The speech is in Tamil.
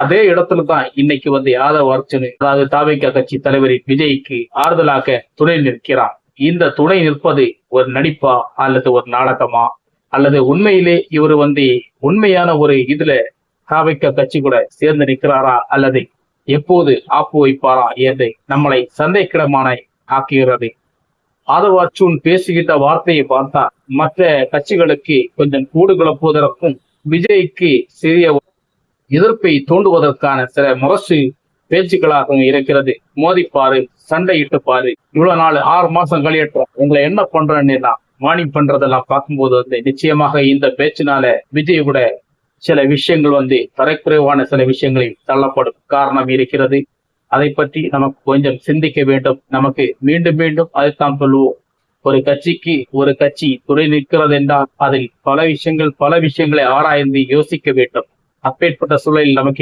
அதே இடத்துல தான் இன்னைக்கு வந்து யாதவ் அர்ஜுன் அதாவது தாவேக்கா கட்சி தலைவர் விஜய்க்கு ஆறுதலாக துணை நிற்கிறார். இந்த துணை நிற்பது ஒரு நடிப்பா அல்லது ஒரு நாடகமா? அல்லது உண்மையிலே இவர் வந்து உண்மையான ஒரு இதுல தாவேக்கா கட்சி கூட சேர்ந்து நிற்கிறாரா? அல்லது எப்போது ஆப்பு வைப்பாரா என்று நம்மளை சந்தேகக்கிடமான ஆக்குகிறது. ஆதவ் அர்ஜுன் பேசுகின்ற வார்த்தையை பார்த்தா மற்ற கட்சிகளுக்கு கொஞ்சம் கூடு குழப்புவதற்கும் விஜய்க்கு சிறிய எதிர்ப்பை தூண்டுவதற்கான சில முரசு பேச்சுக்களாகவும் இருக்கிறது. மோதிப்பாரு சண்டையிட்டு பாரு இவ்வளவு நாள் ஆறு மாசம் கழியட்டும். உங்களை என்ன பண்றேன்னு நான் பண்றதெல்லாம் பார்க்கும்போது வந்து நிச்சயமாக இந்த பேச்சினால விஜய் கூட சில விஷயங்கள் வந்து தரைக்குறைவான சில விஷயங்களில் தள்ளப்படும் காரணம் இருக்கிறது. அதை பற்றி நமக்கு கொஞ்சம் சிந்திக்க வேண்டும். நமக்கு மீண்டும் மீண்டும் அதைத்தான் சொல்லுவோம். ஒரு கட்சிக்கு ஒரு கட்சி துணை நிற்கிறது என்றால் அதில் பல விஷயங்கள் பல விஷயங்களை ஆராய்ந்து யோசிக்க வேண்டும். அப்பேற்பட்ட சூழலில் நமக்கு